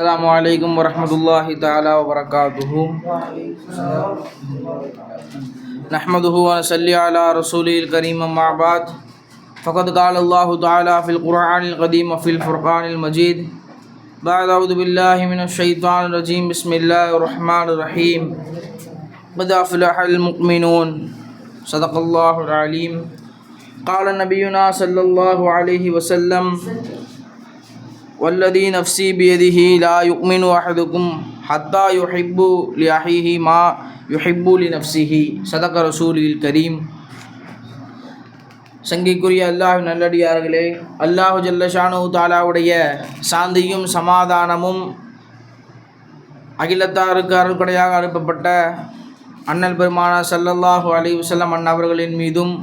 السلام علیکم ورحمۃ اللہ تعالی وبرکاتہ۔ نحمد صلی علی رسول الکریم آباد فقد قال اللہ تعالی فی القرآن القدیم فی الفرقان المجید۔ بعد، اعوذ باللہ من الشیطان الرجیم، بسم اللہ الرحمن الرحیم۔ قد افلح المؤمنون۔ صدق اللہ العلیم۔ قال نبینا صلی اللہ علیہ وسلم۔ والذي نفسي بيده لا يؤمن أحدكم حتى يحب لأخيه ما يحب لنفسه صدق رسوله الكريم சங்கைக்குரிய அல்லாஹ் நல்லடியார்களே அல்லாஹு ஜல்லஷானு தாலாவுடைய சாந்தியும் சமாதானமும் அகிலத்தாருக்கு அருள்கொடையாக அனுப்பப்பட்ட அண்ணல் பெருமான சல்லல்லாஹு அலி வசல்லம் அண்ணவர்களின் மீதும்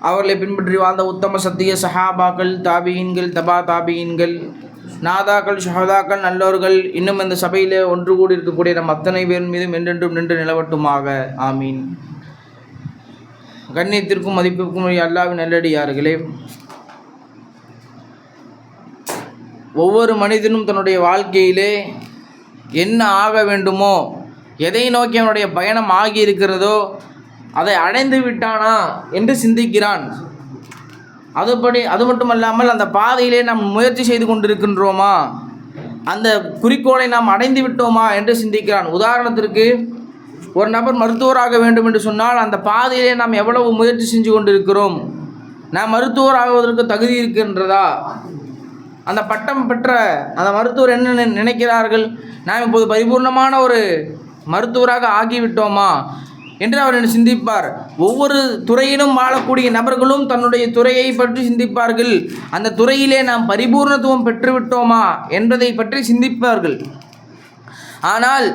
அவர்களை பின்பற்றி வாழ்ந்த உத்தம சத்திய சஹாபாக்கள் தாபியின்கள் தபா தாபியின்கள் நாதாக்கள் ஷஹதாக்கள் நல்லோர்கள் இன்னும் இந்த சபையில் ஒன்று கூடி இருக்கக்கூடிய நம் அத்தனை பேர் மீதும் என்றென்றும் நின்று நிலவட்டுமாக. ஆமீன். கண்ணியத்திற்கும் மதிப்பிற்கும் அல்லாவின் நல்லடியார்களே ஒவ்வொரு மனிதனும் தன்னுடைய வாழ்க்கையிலே என்ன ஆக வேண்டுமோ எதை நோக்கி அவனுடைய பயணம் ஆகி இருக்கிறதோ அதை அடைந்து விட்டானா என்று சிந்திக்கிறான். அதுபடி அது மட்டுமல்லாமல் அந்த பாதையிலே நாம் முயற்சி செய்து கொண்டிருக்கின்றோமா? அந்த குறிக்கோளை நாம் அடைந்து விட்டோமா என்று சிந்திக்கிறான். உதாரணத்திற்கு ஒரு நபர் மருத்துவராக வேண்டும் என்று சொன்னால் அந்த பாதையிலே நாம் எவ்வளவு முயற்சி செஞ்சு கொண்டிருக்கிறோம்? நாம் மருத்துவர் ஆகுவதற்கு தகுதி இருக்கின்றதா? அந்த பட்டம் பெற்ற அந்த மருத்துவர் என்ன நினை- நினைக்கிறார்கள்? நாம் இப்போது பரிபூர்ணமான ஒரு மருத்துவராக ஆகிவிட்டோமா? என்று அவர் சிந்திப்பார்? ஒவ்வொரு துறையிலும் வாழக்கூடிய நபர்களும் தன்னுடைய துறையை பற்றி சிந்திப்பார்கள். அந்த துறையிலே நாம் பரிபூர்ணத்துவம் பெற்றுவிட்டோமா என்பதை பற்றி சிந்திப்பார்கள். ஆனால்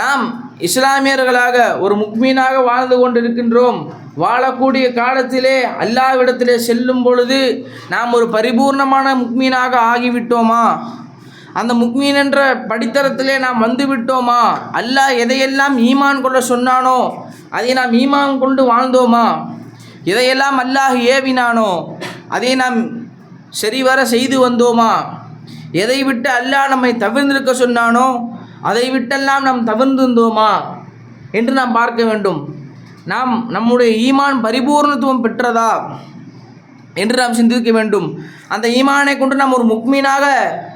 நாம் இஸ்லாமியர்களாக ஒரு முக்மீனாக வாழ்ந்து கொண்டிருக்கின்றோம். வாழக்கூடிய காலத்திலே அல்லாவிடத்திலே செல்லும் பொழுது நாம் ஒரு பரிபூர்ணமான முக்மீனாக ஆகிவிட்டோமா? அந்த முக்மீன் என்ற படித்தரத்திலே நாம் வந்து விட்டோமா அல்லாஹ் எதையெல்லாம் ஈமான் கொள்ள சொன்னானோ அதை நாம் ஈமான் கொண்டு வாழ்ந்தோமா? எதையெல்லாம் அல்லாஹ் ஏவினானோ அதை நாம் சரிவர செய்து வந்தோமா? எதை விட்டு அல்லாஹ் நம்மை தவிர்ந்திருக்க சொன்னானோ அதை விட்டெல்லாம் நாம் தவிர்ந்திருந்தோமா என்று நாம் பார்க்க வேண்டும். நாம் நம்முடைய ஈமான் பரிபூர்ணத்துவம் பெற்றதா? என்று நாம் சிந்திக்க வேண்டும். அந்த ஈமானை கொண்டு நாம் ஒரு முக்மீனாக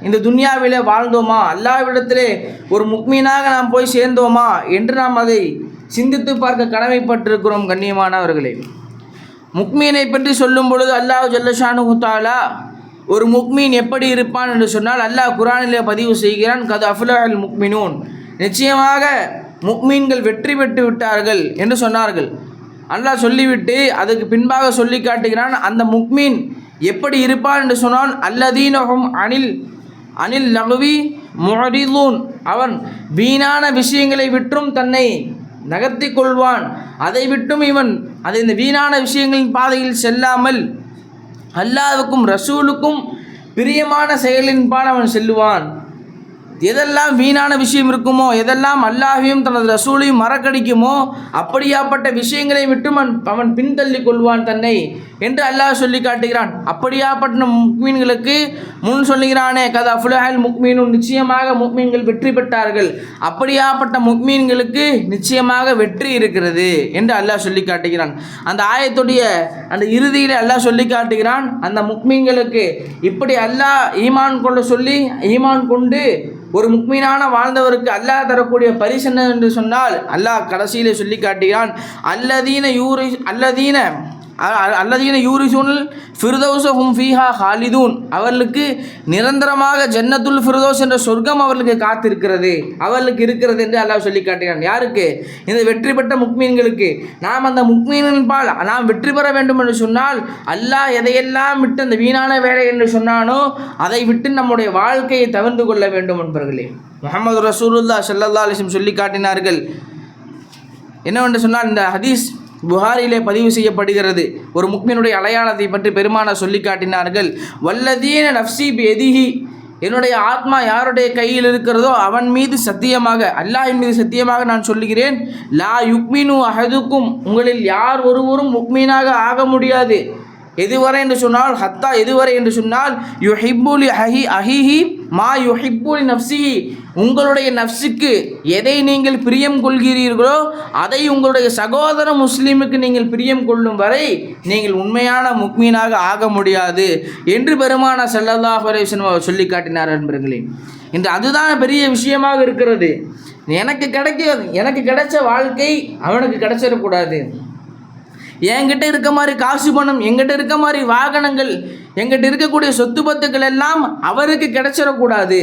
இந்த துன்யாவிலே வாழ்ந்தோமா? அல்லாவிடத்திலே ஒரு முக்மீனாக நாம் போய் சேர்ந்தோமா? என்று நாம் அதை சிந்தித்து பார்க்க கடமைப்பட்டிருக்கிறோம் கண்ணியமானவர்களே. முக்மீனை பற்றி சொல்லும் பொழுது அல்லாஹ் ஜல்லஷானு தாலா ஒரு முக்மீன் எப்படி இருப்பான் என்று சொன்னால் அல்லாஹ் குரானிலே பதிவு செய்கிறான் கது அஃபுலஹல் முக்மினூன். நிச்சயமாக முக்மீன்கள் வெற்றி பெற்று விட்டார்கள் என்று சொன்னார்கள். அல்லாஹ் சொல்லிவிட்டு அதுக்கு பின்பாக சொல்லி காட்டுகிறான் அந்த முக்மீன் எப்படி இருப்பான் என்று சொன்னான் அல்லதீனகும் அனில் அனில் லகுவி முஹரிலூன் அவன் வீணான விஷயங்களை விற்றும் தன்னை நகர்த்தி கொள்வான். அதை விட்டும் இவன் அதை இந்த வீணான விஷயங்களின் பாதையில் செல்லாமல் அல்லாவுக்கும் ரசூலுக்கும் பிரியமான செயலின் பால் அவன் செல்லுவான். எதெல்லாம் வீணான விஷயம் இருக்குமோ எதெல்லாம் அல்லாஹையும் தனது ரசூலையும் மறக்கடிக்குமோ அப்படியாப்பட்ட விஷயங்களை விட்டு அவன் பின்தள்ளி கொள்வான் தன்னை என்று அல்லாஹ் சொல்லி காட்டுகிறான். அப்படியாப்பட்ட முக்மீன்களுக்கு முன் சொல்லுகிறானே கதா ஃபுலஹல் முக்மீனும் நிச்சயமாக முக்மீன்கள் வெற்றி பெற்றார்கள். அப்படியாப்பட்ட முக்மீன்களுக்கு நிச்சயமாக வெற்றி இருக்கிறது என்று அல்லாஹ் சொல்லி காட்டுகிறான். அந்த ஆயத்துடைய அந்த இறுதியில் அல்லாஹ் சொல்லி காட்டுகிறான் அந்த முக்மீன்களுக்கு இப்படி அல்லாஹ் ஈமான் கொள்ள சொல்லி ஈமான் கொண்டு ஒரு முக்மீனான வாழ்ந்தவருக்கு அல்லாஹ் தரக்கூடிய பரிசு என்ன என்று சொன்னால் அல்லாஹ் கடைசியிலே சொல்லி காட்டுகிறான் அல்லதீன யூரி அல்லதீன அல்லதீன யூரிசூனில் ஃபிர்தௌசஹும் ஃபீஹா ஹாலிதூன். அவர்களுக்கு நிரந்தரமாக ஜன்னத்துல் ஃபிர்தோஸ் என்ற சொர்க்கம் அவர்களுக்கு காத்திருக்கிறது. அவர்களுக்கு இருக்கிறது என்று அல்லாஹ் சொல்லி காட்டுகிறான். யாருக்கு? இந்த வெற்றி பெற்ற முக்மீன்களுக்கு. நாம் அந்த முக்மீனின் பால் நாம் வெற்றி பெற வேண்டும் என்று சொன்னால் அல்லாஹ் எதையெல்லாம் விட்டு அந்த வீணான வேலை என்று சொன்னானோ அதை விட்டு நம்முடைய வாழ்க்கையை தவிர்த்து கொள்ள வேண்டும் என்பவர்களே முகமது ரசூலுல்லா ஸல்லல்லாஹு அலிசம் சொல்லி காட்டினார்கள். என்னவென்று சொன்னால் இந்த ஹதீஸ் புகாரிலே பதிவு செய்யப்படுகிறது. ஒரு முக்மினுடைய அடையாளத்தை பற்றி பெருமான சொல்லி காட்டினார்கள். வல்லதீன நஃப்சி எதிஹி என்னுடைய ஆத்மா யாருடைய கையில் இருக்கிறதோ அவன் மீது சத்தியமாக அல்லாஹின் மீது சத்தியமாக நான் சொல்லுகிறேன் லா யுக்மினு அஹதுக்கும். உங்களில் யார் ஒருவரும் முக்மீனாக ஆக முடியாது. எதுவரை என்று சொன்னால் ஹத்தா எதுவரை என்று சொன்னால் யு ஹிப்புலி அஹி அஹிஹி மா யு ஹிப்புலி நப்சிஹி உங்களுடைய நப்சுக்கு எதை நீங்கள் பிரியம் கொள்கிறீர்களோ அதை உங்களுடைய சகோதர முஸ்லீமுக்கு நீங்கள் பிரியம் கொள்ளும் வரை நீங்கள் உண்மையான முக்மீனாக ஆக முடியாது என்று பெருமான ஸல்லல்லாஹு அலைஹி அவர் சொல்லி காட்டினார் என்பர்களே இன்று அதுதான் பெரிய விஷயமாக இருக்கிறது. எனக்கு கிடைக்க எனக்கு கிடைச்ச வாழ்க்கை அவனுக்கு கிடைச்சிடக்கூடாது. என்கிட்ட இருக்க மாதிரி காசு பணம் எங்கிட்ட இருக்க மாதிரி வாகனங்கள் எங்கிட்ட இருக்கக்கூடிய சொத்து பத்துக்கள் எல்லாம் அவருக்கு கிடைச்சிடக்கூடாது.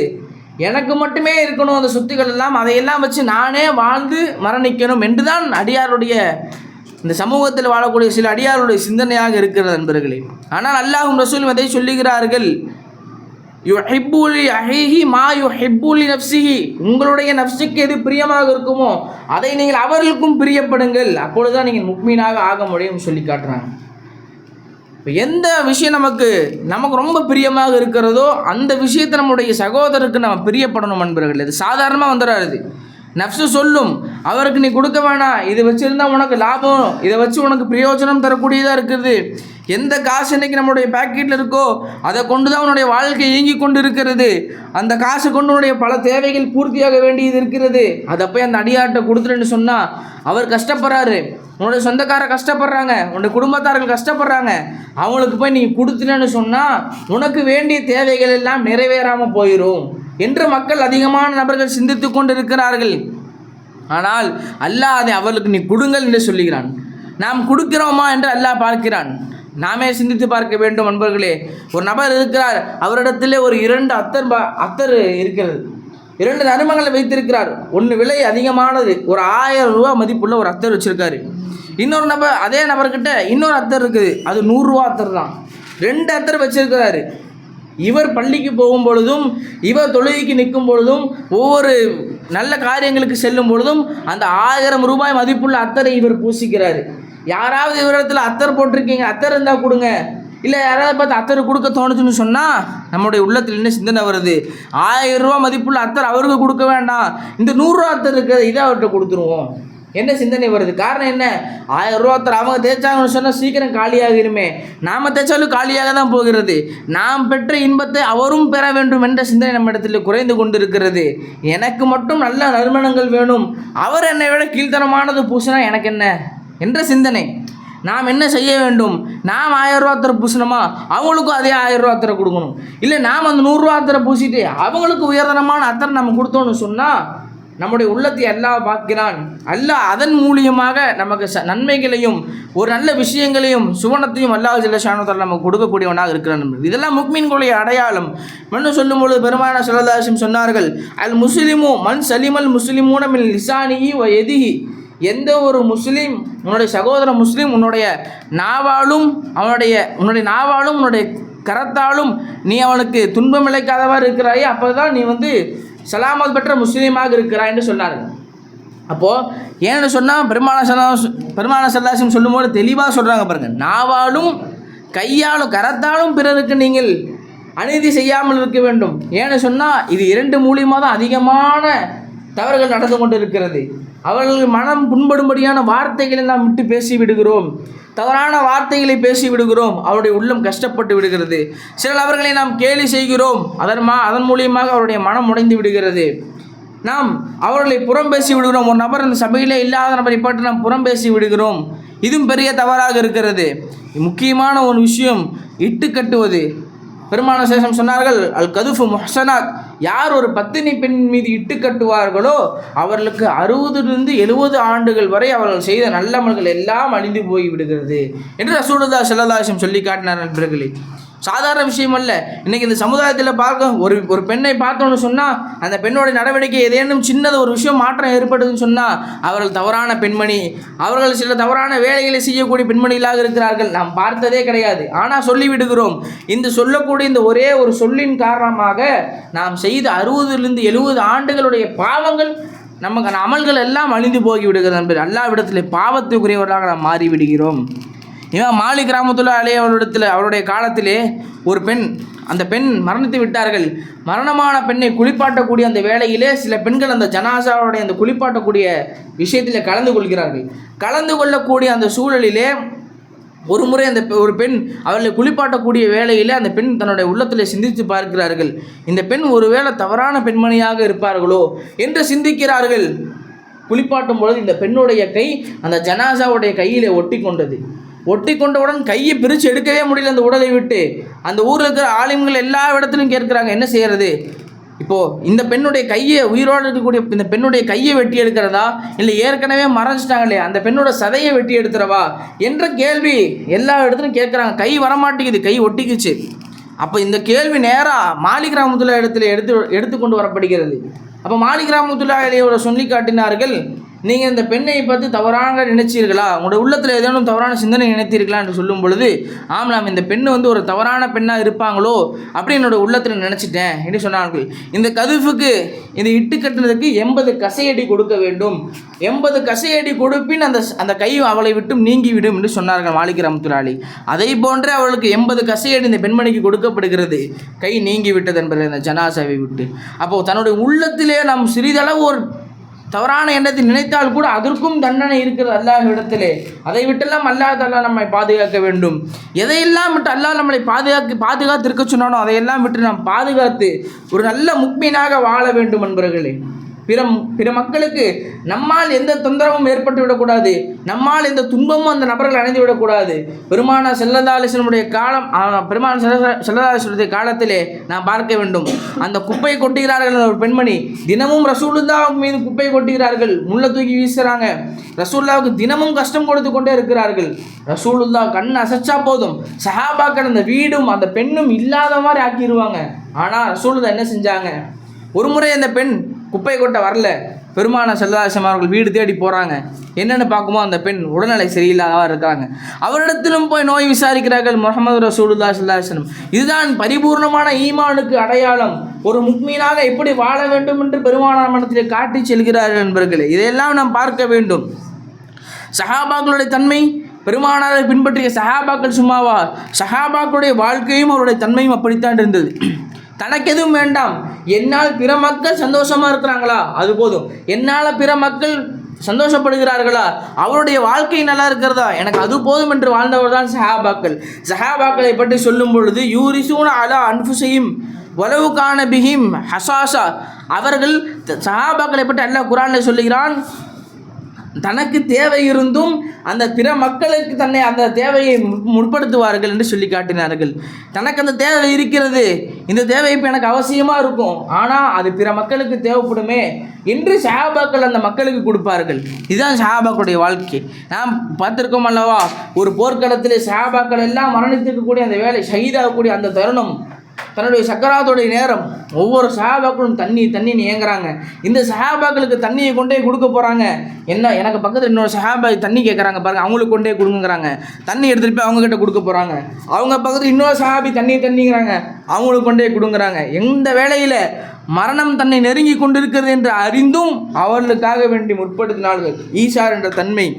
எனக்கு மட்டுமே இருக்கணும் அந்த சொத்துக்கள் எல்லாம் அதையெல்லாம் வச்சு நானே வாழ்ந்து மரணிக்கணும் என்றுதான் அடியாருடைய இந்த சமூகத்தில் வாழக்கூடிய சில அடியாருடைய சிந்தனையாக இருக்கிறது நண்பர்களே ஆனால் அல்லாஹும் ரசூலும் அதை சொல்லுகிறார்கள். யுஹிப்புலி அஹிஹி மா யுஹிப்புலி நஃப்சிஹி. உங்களுடைய நஃப்ஸுக்கு எது பிரியமாக இருக்குமோ அதை நீங்கள் அவர்களுக்கும் பிரியப்படுங்கள். அப்பொழுதுதான் நீங்கள் முக்மீனாக ஆக முடியும் சொல்லி காட்டுறாங்க. இப்போ எந்த விஷயம் நமக்கு நமக்கு ரொம்ப பிரியமாக இருக்கிறதோ அந்த விஷயத்தை நம்முடைய சகோதரருக்கு நம்ம பிரியப்படணும் என்பவர்கள் இது சாதாரணமாக வந்துடாது நஃப்ஸு சொல்லும். அவருக்கு நீ கொடுக்க வேணாம் இது வச்சுருந்தா உனக்கு லாபம். இதை வச்சு உனக்கு பிரயோஜனம் தரக்கூடியதாக இருக்குது. எந்த காசு இன்னைக்கு நம்மளுடைய பேக்கெட்டில் இருக்கோ அதை கொண்டு தான் உன்னுடைய வாழ்க்கை இயங்கி கொண்டு இருக்கிறது அந்த காசு கொண்டு உன்னுடைய பல தேவைகள் பூர்த்தியாக வேண்டியது இருக்கிறது. அதை போய் அந்த அடியார்கிட்ட கொடுத்துருன்னு சொன்னால் அவர் கஷ்டப்படுறாரு. உன்னுடைய சொந்தக்கார கஷ்டப்படுறாங்க. உன்னுடைய குடும்பத்தார்கள் கஷ்டப்படுறாங்க. அவங்களுக்கு போய் நீ கொடுத்துட்டேன்னு சொன்னால் உனக்கு வேண்டிய தேவைகள் எல்லாம் நிறைவேறாமல் போயிடும் என்று மக்கள் அதிகமான நபர்கள் சிந்தித்து கொண்டிருக்கிறார்கள். ஆனால் அல்லாஹ் அதை அவர்களுக்கு நீ கொடுங்கள் என்று சொல்லுகிறான். நாம் கொடுக்கிறோமா என்று அல்லாஹ் பார்க்கிறான். நாமே சிந்தித்து பார்க்க வேண்டும் நண்பர்களே. ஒரு நபர் இருக்கிறார் அவரிடத்திலே ஒரு இரண்டு அத்தர் பா அத்தர் இருக்கிறது. இரண்டு நறுமங்களை வைத்திருக்கிறார். ஒன்று விலை அதிகமானது ஒரு ஆயிரம் ரூபா மதிப்புள்ள ஒரு அத்தர் வச்சுருக்காரு. இன்னொரு நபர் அதே நபர்கிட்ட இன்னொரு அத்தர் இருக்குது. அது நூறுரூவா அத்தர் தான் ரெண்டு அத்தர் வச்சிருக்கிறாரு. இவர் பள்ளிக்கு போகும் பொழுதும் இவர் தொழுகைக்கு நிற்கும் பொழுதும் ஒவ்வொரு நல்ல காரியங்களுக்கு செல்லும் பொழுதும் அந்த ஆயிரம் ரூபாய் மதிப்புள்ள அத்தரை இவர் பூசிக்கிறாரு. யாராவது இவரிடத்தில் அத்தர் போட்டிருக்கீங்க அத்தர் இருந்தால் கொடுங்க. இல்லை யாராவது பார்த்து அத்தர் கொடுக்க தோணுச்சுன்னு சொன்னால் நம்முடைய உள்ளத்தில் என்ன சிந்தனை வருது? ஆயிரம் ரூபா மதிப்புள்ள அத்தர் அவருக்கு கொடுக்க வேண்டாம். இந்த நூறுரூவா அத்தர் இருக்குது இதை அவர்கிட்ட கொடுத்துருவோம். என்ன சிந்தனை வருது? காரணம் என்ன? ஆயிரம் ரூபா ஒருத்தர் அவங்க தேய்ச்சாங்கன்னு சொன்னால் சீக்கிரம் காலியாகிருமே நாம் தேய்ச்சாலும் காலியாக தான் போகிறது. நாம் பெற்ற இன்பத்தை அவரும் பெற வேண்டும் என்ற சிந்தனை நம்ம இடத்துல குறைந்து கொண்டிருக்கிறது. எனக்கு மட்டும் நல்ல நறுமணங்கள் வேணும். அவர் என்னை விட கீழ்த்தனமானது பூசினா எனக்கு என்ன? என்ற சிந்தனை. நாம் என்ன செய்ய வேண்டும்? நாம் ஆயிரம் ரூபா தர பூசணுமா? அவங்களுக்கும் அதே ஆயிரம் ரூபா அத்தரை கொடுக்கணும். இல்லை நாம் அந்த நூறுரூவா அத்தரை பூசிட்டு அவங்களுக்கு உயர்தனமான அத்தனை நம்ம கொடுத்தோன்னு சொன்னால் நம்முடைய உள்ளத்தை அல்லாஹ் பார்க்கிறான். அல்லாஹ் அதன் மூலியமாக நமக்கு ச நன்மைகளையும் ஒரு நல்ல விஷயங்களையும் சுவனத்தையும் அல்லாஹ் ஜில்லஷானத்தில் நமக்கு கொடுக்கக்கூடியவனாக இருக்கிறான் இதெல்லாம் முக்மீன்களுடைய அடையாளம். மண்ணு சொல்லும் பொழுது பெருமான சல்லதாசிம் சொன்னார்கள் அல் முஸ்லிமு மண் சலிமல் முஸ்லிமூன மின் லிசானிஹி வ எதிகி எந்த ஒரு முஸ்லீம் உன்னுடைய சகோதர முஸ்லீம் உன்னுடைய நாவாலும் அவனுடைய உன்னுடைய நாவாலும் உன்னுடைய கரத்தாலும் நீ அவனுக்கு துன்பம் இழைக்காதவாறு இருக்கிறாயே அப்போ தான் நீ வந்து சலாமத் பெற்ற முஸ்லீமாக இருக்கிறாய் என்று சொன்னார்கள். அப்போது ஏன்னு சொன்னால் பெருமான சல்லா பெருமான சல்லாசம் சொல்லும்போது தெளிவாக சொல்கிறாங்க பாருங்கள் நாவாலும் கையாலும் கரத்தாலும் பிறருக்கு நீங்கள் அநீதி செய்யாமல் இருக்க வேண்டும். ஏன்னு சொன்னால் இது இரண்டு மூலியமாக தான் அதிகமான தவறுகள் நடந்து கொண்டு இருக்கிறது அவர்கள் மனம் புண்படும்படியான வார்த்தைகளை நாம் விட்டு பேசி விடுகிறோம் தவறான வார்த்தைகளை பேசி விடுகிறோம் அவருடைய உள்ளம் கஷ்டப்பட்டு விடுகிறது. சிலர் அவர்களை நாம் கேலி செய்கிறோம். அதன் மா அதன் மூலியமாக அவருடைய மனம் உடைந்து விடுகிறது. நாம் அவர்களை புறம் பேசி விடுகிறோம் ஒரு நபர் அந்த சபையிலே இல்லாத நபரை பற்றி நாம் புறம் பேசி விடுகிறோம் இதுவும் பெரிய தவறாக இருக்கிறது. முக்கியமான ஒரு விஷயம் இட்டு கட்டுவது. பெருமான சேஷம் சொன்னார்கள் அல் கதுஃபு முஹ்சனாத் யார் ஒரு பத்தினி பெண் மீது இட்டு கட்டுவார்களோ அவர்களுக்கு அறுபதுலிருந்து எழுபது ஆண்டுகள் வரை அவர்கள் செய்த நல்லமல்கள் எல்லாம் அழிந்து போய் விடுகிறது என்று ரசூலுல்லா ஸல்லல்லாஹு சொல்லி காட்டினார் நண்பர்களே. சாதாரண விஷயம் அல்ல. இன்னைக்கு இந்த சமுதாயத்தில் பார்க்க ஒரு ஒரு பெண்ணை பார்த்தோன்னு சொன்னால் அந்த பெண்ணோட நடவடிக்கை ஏதேனும் சின்னது ஒரு விஷயம் மாற்றம் ஏற்படுதுன்னு சொன்னால் அவர்கள் தவறான பெண்மணி அவர்கள் சில தவறான வேலைகளை செய்யக்கூடிய பெண்மணிகளாக இருக்கிறார்கள். நாம் பார்த்ததே கிடையாது. ஆனால் சொல்லிவிடுகிறோம். இந்த சொல்லக்கூடிய இந்த ஒரே ஒரு சொல்லின் காரணமாக நாம் செய்த அறுபதுலேருந்து எழுபது ஆண்டுகளுடைய பாவங்கள் நமக்கான அமல்கள் எல்லாம் அழிந்து போகிவிடுகிறது நண்பர் எல்லா அல்லாவிடத்தில் பாவத்துக்குரியவர்களாக நாம் மாறிவிடுகிறோம். இவன் மாலி கிராமத்துல அலைய அவரிடத்தில் அவருடைய காலத்திலே ஒரு பெண் அந்த பெண் மரணித்து விட்டார்கள். மரணமான பெண்ணை குளிப்பாட்டக்கூடிய அந்த வேளையிலே சில பெண்கள் அந்த ஜனாசாவுடைய அந்த குளிப்பாட்டக்கூடிய விஷயத்தில் கலந்து கொள்கிறார்கள். கலந்து கொள்ளக்கூடிய அந்த சூழலிலே ஒரு முறை அந்த பெ- ஒரு பெண் அவர்களை குளிப்பாட்டக்கூடிய வேளையில் அந்த பெண் தன்னுடைய உள்ளத்தில் சிந்தித்து பார்க்கிறார்கள். இந்த பெண் ஒருவேளை தவறான பெண்மணியாக இருப்பார்களோ என்று சிந்திக்கிறார்கள். குளிப்பாட்டும் பொழுது இந்த பெண்ணுடைய கை அந்த ஜனாசாவுடைய கையிலே ஒட்டி கொண்டது ஒட்டி கொண்டவுடன் கையை பிரித்து எடுக்கவே முடியல அந்த உடலை விட்டு. அந்த ஊரில் இருக்கிற ஆலிம்கள் எல்லா இடத்துலையும் கேட்குறாங்க என்ன செய்கிறது இப்போது இந்த பெண்ணுடைய கையை உயிரோடு இருக்கக்கூடிய இந்த பெண்ணுடைய கையை வெட்டி எடுக்கிறதா? இல்லை ஏற்கனவே மறைஞ்சிட்டாங்களே அந்த பெண்ணோட சதையை வெட்டி எடுத்துறவா என்ற கேள்வி எல்லா இடத்துலையும் கேட்குறாங்க. கை வரமாட்டேங்குது கை ஒட்டிக்குச்சு. அப்போ இந்த கேள்வி நேராக மாலிக் இடத்துல எடுத்து எடுத்துக்கொண்டு வரப்படுகிறது. அப்போ மாலிக் ரஹமத்துல்லா சொல்லி காட்டினார்கள் நீங்கள் இந்த பெண்ணை பார்த்து தவறாக நினைச்சீர்களா? உங்களுடைய உள்ளத்தில் ஏதேனும் தவறான சிந்தனை நினைத்தீர்களா என்று சொல்லும் பொழுது ஆம் நாம் இந்த பெண்ணு வந்து ஒரு தவறான பெண்ணாக இருப்பாங்களோ? அப்படின்னு என்னோட உள்ளத்தில் நினச்சிட்டேன் என்று சொன்னார்கள். இந்த கதுஃபுக்கு இந்த இட்டு கட்டினதுக்கு எண்பது கசையடி கொடுக்க வேண்டும். எண்பது கசையடி கொடுப்பின் அந்த அந்த கை அவளை விட்டும் நீங்கிவிடும் என்று சொன்னார்கள் மாளிகை ரஹமத்துல்லாலி. அதை போன்றே அவளுக்கு எண்பது கசையடி இந்த பெண்மணிக்கு கொடுக்கப்படுகிறது. கை நீங்கிவிட்டது என்பதை அந்த ஜனாசாவை விட்டு. அப்போது தன்னுடைய உள்ளத்திலே நாம் சிறிதளவு ஒரு தவறான எண்ணத்தை நினைத்தால் கூட அதற்கும் தண்டனை இருக்கிறது அல்லாஹ் இடத்திலே அதை விட்டெல்லாம் அல்லாஹ் தஆலா நம்மை பாதுகாக்க வேண்டும். எதையெல்லாம் விட்டு அல்லாஹ் நம்மளை பாதுகாக்க பாதுகாத்து இருக்க சொன்னானோ அதையெல்லாம் விட்டு நாம் பாதுகாத்து ஒரு நல்ல முக்மீனாக வாழ வேண்டும் என்பவர்களே பிற பிற மக்களுக்கு நம்மால் எந்த தொந்தரவும் ஏற்பட்டு விடக்கூடாது. நம்மால் எந்த துன்பமும் அந்த நபர்கள் அணைந்து விடக்கூடாது. பெருமான செல்லதாலிசனுடைய காலம் பெருமான செல்லதாலிசனுடைய காலத்திலே நாம் பார்க்க வேண்டும். அந்த குப்பை கொட்டுகிறார்கள் ஒரு பெண்மணி தினமும் ரசூலுல்லா மீது குப்பை கொட்டுகிறார்கள். முள்ள தூக்கி வீசுகிறாங்க ரசூல்லாவுக்கு தினமும் கஷ்டம் கொடுத்து கொண்டே இருக்கிறார்கள். ரசூலுல்லா கண் அசைச்சா போதும். சஹாபாக்கள் அந்த வீடும் அந்த பெண்ணும் இல்லாத மாதிரி ஆக்கிடுவாங்க ஆனால் ரசூலுல்லா என்ன செஞ்சாங்க? ஒரு முறை அந்த பெண் குப்பை கொட்ட வரல. பெருமான செல்லதாசம் அவர்கள் வீடு தேடி போகிறாங்க என்னென்னு பார்க்குமோ அந்த பெண் உடல்நிலை சரியில்லாதவா இருக்காங்க. அவரிடத்திலும் போய் நோய் விசாரிக்கிறார்கள் முகமது ரசூலுல்லா சல்லாஹம் இதுதான் பரிபூர்ணமான ஈமானுக்கு அடையாளம். ஒரு முக்மீனாக எப்படி வாழ வேண்டும் என்று பெருமானார் மனத்திலே காட்டி செல்கிறார்கள் என்பர்களே இதையெல்லாம் நாம் பார்க்க வேண்டும். சஹாபாக்களுடைய தன்மை பெருமானாரை பின்பற்றிய சஹாபாக்கள் சும்மாவா? சஹாபாக்களுடைய வாழ்க்கையும் அவருடைய தன்மையும் அப்படித்தான் இருந்தது. தனக்கு எதுவும் வேண்டாம். என்னால் பிற மக்கள் சந்தோஷமாக இருக்கிறாங்களா? அது போதும். என்னால் பிற மக்கள் சந்தோஷப்படுகிறார்களா? அவருடைய வாழ்க்கை நல்லா இருக்கிறதா? எனக்கு அது போதும் என்று வாழ்ந்தவர் தான் சஹாபாக்கள். சஹாபாக்களை பற்றி சொல்லும் பொழுது யூரிசூன அலா அன்புசையும் வலவு காண பிஹிம் ஹசாசா. அவர்கள் சஹாபாக்களை பற்றி அல்லாஹ் குரானில் சொல்லுகிறான் தனக்கு தேவை இருந்தும் அந்த பிற மக்களுக்கு தன்னை அந்த தேவையை மு- முற்படுத்துவார்கள் என்று சொல்லி காட்டினார்கள். தனக்கு அந்த தேவை இருக்கிறது. இந்த தேவை இப்போ எனக்கு அவசியமாக இருக்கும். ஆனால் அது பிற மக்களுக்கு தேவைப்படுமே என்று ஷஹாபாக்கள் அந்த மக்களுக்கு கொடுப்பார்கள். இதுதான் ஷஹாபாக்களுடைய வாழ்க்கை. நாம் பார்த்துருக்கோம் அல்லவா? ஒரு போர்க்களத்தில் ஷஹாபாக்கள் எல்லாம் மரணித்திருக்கக்கூடிய அந்த வேலை ஷஹீதாகக்கூடிய அந்த தருணம் தன்னுடைய சக்கராத்துடைய நேரம். ஒவ்வொரு சஹாபாக்களும் தண்ணி தண்ணின்னு ஏங்குறாங்க இந்த சஹாபாக்களுக்கு தண்ணியை கொண்டே கொடுக்க போகிறாங்க என்ன எனக்கு பக்கத்தில் இன்னொரு சஹாபா தண்ணி கேட்குறாங்க பாருங்கள் அவங்களுக்கு கொண்டே கொடுங்கறாங்க. தண்ணி எடுத்துகிட்டு போய் அவங்கக்கிட்ட கொடுக்க போகிறாங்க அவங்க பக்கத்தில் இன்னொரு சஹாபி தண்ணி தண்ணிங்கிறாங்க. அவங்களுக்கு கொண்டே கொடுங்கறாங்க. எந்த வேளையில் மரணம் தன்னை நெருங்கி கொண்டிருக்கிறது என்று அறிந்தும் அவர்களுக்காக வேண்டி முற்படுத்தினார்கள். ஈசார் என்ற தன்மை.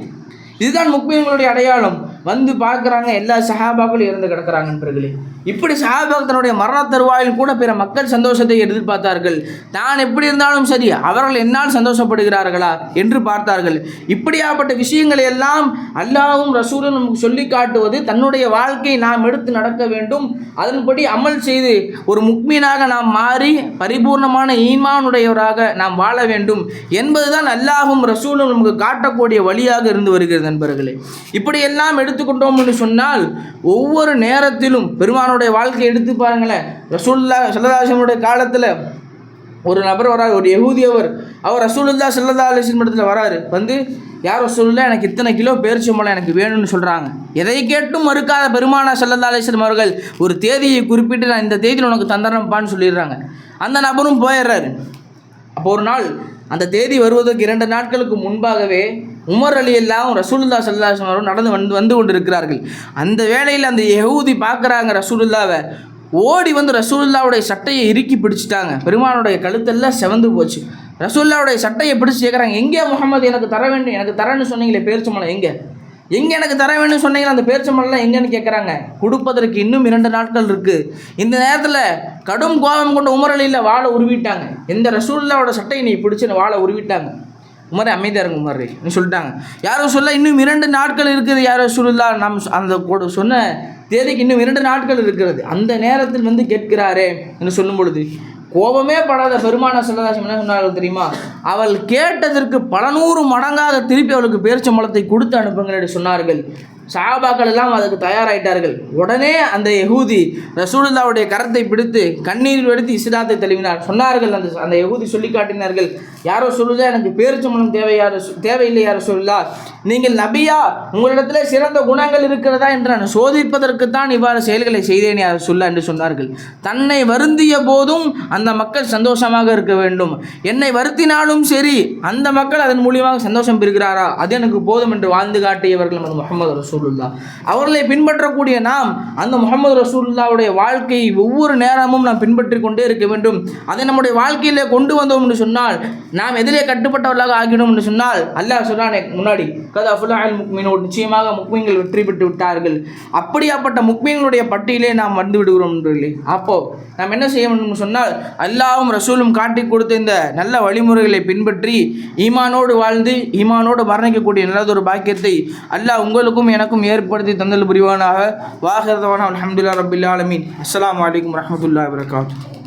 இதுதான் முக்மீன்களுடைய அடையாளம். வந்து பார்க்குறாங்க எல்லா சஹாபாக்களும் இறந்து கிடக்கிறாங்க நண்பர்களே. இப்படி சஹாபாக் தன்னுடைய மரண தருவாயில் கூட பிற மக்கள் சந்தோஷத்தை எதிர்பார்த்தார்கள். தான் எப்படி இருந்தாலும் சரி அவர்கள் என்னால் சந்தோஷப்படுகிறார்களா என்று பார்த்தார்கள். இப்படியாப்பட்ட விஷயங்களை எல்லாம் அல்லாவும் ரசூலும் நமக்கு சொல்லி காட்டுவது தன்னுடைய வாழ்க்கை நாம் எடுத்து நடக்க வேண்டும். அதன்படி அமல் செய்து ஒரு முக்மீனாக நாம் மாறி பரிபூர்ணமான ஈமானுடையவராக நாம் வாழ வேண்டும் என்பதுதான் அல்லாஹும் ரசூலும் நமக்கு காட்டக்கூடிய வழியாக இருந்து வருகிறது நண்பர்களே. இப்படியெல்லாம் எடுத்துக்கொண்டோம் என்று சொன்னால் ஒவ்வொரு நேரத்திலும் பெருமானுடைய வாழ்க்கையை எடுத்து பாருங்களேன். ரசூல்லா சல்லதாசனுடைய காலத்தில் ஒரு நபர் வராரு ஒரு எகூதியவர் அவர். ரசூலுல்லா சல்லதா அலிஸ்லம் இடத்துல வராரு. வந்து யார் ரசூலுல்லா எனக்கு இத்தனை கிலோ பேரிச்சம்பழம் எனக்கு வேணும்னு சொல்கிறாங்க எதை கேட்டும் மறுக்காத பெருமானா சல்லல்லா அலிஸ்லம் அவர்கள் ஒரு தேதியை குறிப்பிட்டு நான் இந்த தேதியில் உனக்கு தந்தரம்ப்பான்னு சொல்லிடுறாங்க. அந்த நபரும் போயிடுறாரு. அப்போ ஒரு நாள் அந்த தேதி வருவதற்கு இரண்டு நாட்களுக்கு முன்பாகவே உமர் அலி எல்லாம் ரசூலுல்லா சல்லாஹம் நடந்து வந்து வந்து கொண்டிருக்கிறார்கள். அந்த வேளையில் அந்த யஹூதி பார்க்குறாங்க ரசூலுல்லாவை ஓடி வந்து ரசூல்லாவுடைய சட்டையை இறுக்கி பிடிச்சிட்டாங்க. பெருமானுடைய கழுத்தெல்லாம் செவந்து போச்சு. ரசூல்லாவுடைய சட்டையை பிடிச்சி கேட்குறாங்க எங்கே முகமது எனக்கு தர வேண்டும் எனக்கு தரேன்னு சொன்னீங்களே பேர் பேரிச்சம்பழம் எங்கே? எங்கே எனக்கு தர வேணும்னு சொன்னீங்களா? அந்த பேரிச்சம்பழம்லாம் எங்கேன்னு கேட்குறாங்க கொடுப்பதற்கு இன்னும் இரண்டு நாட்கள் இருக்குது இந்த நேரத்தில் கடும் கோபம் கொண்ட உமரலியில் வாழை உருவிட்டாங்க. எந்த ரசூல்லாவோட சட்டையை நீ பிடிச்சு வாழை உருவிட்டாங்க. உமரே அமைதியாக இருங்க உமரே சொல்லிட்டாங்க. யாரோ சொல்ல இன்னும் இரண்டு நாட்கள் இருக்குது யாரோ சொல்லலா நாம் அந்த கூட சொன்ன தேதிக்கு இன்னும் இரண்டு நாட்கள் இருக்கிறது. அந்த நேரத்தில் வந்து கேட்கிறாரே என்று சொல்லும் பொழுது கோபமே படாத பெருமான செல்லதாசம் என்ன சொன்னார்கள் தெரியுமா? அவள் கேட்டதற்கு பல நூறு மடங்காக திருப்பி அவளுக்கு பேரிச்சம்பளத்தை கொடுத்து அனுப்புங்கள் என்று சொன்னார்கள். சஹாபாக்கள் எல்லாம் அதுக்கு தயாராயிட்டார்கள். உடனே அந்த யகூதி ரசூலுல்லாவுடைய கரத்தை பிடித்து கண்ணீர் எடுத்து இஸ்லாத்தை தழுவினார். சொன்னார்கள் அந்த அந்த யகூதி சொல்லி காட்டினார்கள் யாரோ சொல்லுதா? எனக்கு பேரிச்சம்பழம் தேவை யாரோ தேவையில்லை யாரோ சொல்லா நீங்கள் நபியா உங்களிடத்தில் சிறந்த குணங்கள் இருக்கிறதா? என்று நான் சோதிப்பதற்குத்தான் இவ்வாறு செயல்களை செய்தேன் யார் சொல்ல என்று சொன்னார்கள். தன்னை வருந்திய போதும் அந்த மக்கள் சந்தோஷமாக இருக்க வேண்டும். என்னை வருத்தினாலும் சரி அந்த மக்கள் அதன் மூலியமாக சந்தோஷம் பெறுகிறாரா? அது எனக்கு போதும் என்று வாழ்ந்து காட்டியவர்கள் முகமது ரசூல் ரசூலுல்லா அவர்களை பின்பற்றக்கூடிய நாம் அந்த முகமது ரசூல்லாவுடைய வாழ்க்கையை ஒவ்வொரு நேரமும் நாம் பின்பற்றி கொண்டே இருக்க வேண்டும். அதை நம்முடைய வாழ்க்கையிலே கொண்டு வந்தோம் என்று சொன்னால் நாம் எதிலே கட்டுப்பட்டவர்களாக ஆகிடும் என்று சொன்னால் அல்லாஹ் சொன்னானே முன்னாடி கதா ஃபுல்லால் முக்மீனோடு நிச்சயமாக முக்மீன்கள் வெற்றி பெற்று விட்டார்கள். அப்படியாப்பட்ட முக்மீன்களுடைய பட்டியலே நாம் வந்து விடுகிறோம் என்று அப்போ நாம் என்ன செய்ய வேண்டும் சொன்னால் அல்லாவும் ரசூலும் காட்டி கொடுத்த இந்த நல்ல வழிமுறைகளை பின்பற்றி ஈமானோடு வாழ்ந்து ஈமானோடு மரணிக்கக்கூடிய நல்லதொரு பாக்கியத்தை அல்லாஹ் உங்களுக்கும் எனக்கும் ஏற்படுத்தி தந்தல் புரிவானாக. வாகரதவான அலமதுல்லா ரபில் ஆலமீன். அஸ்ஸலாமு அலைக்கும் வரஹ்மத்துல்லாஹி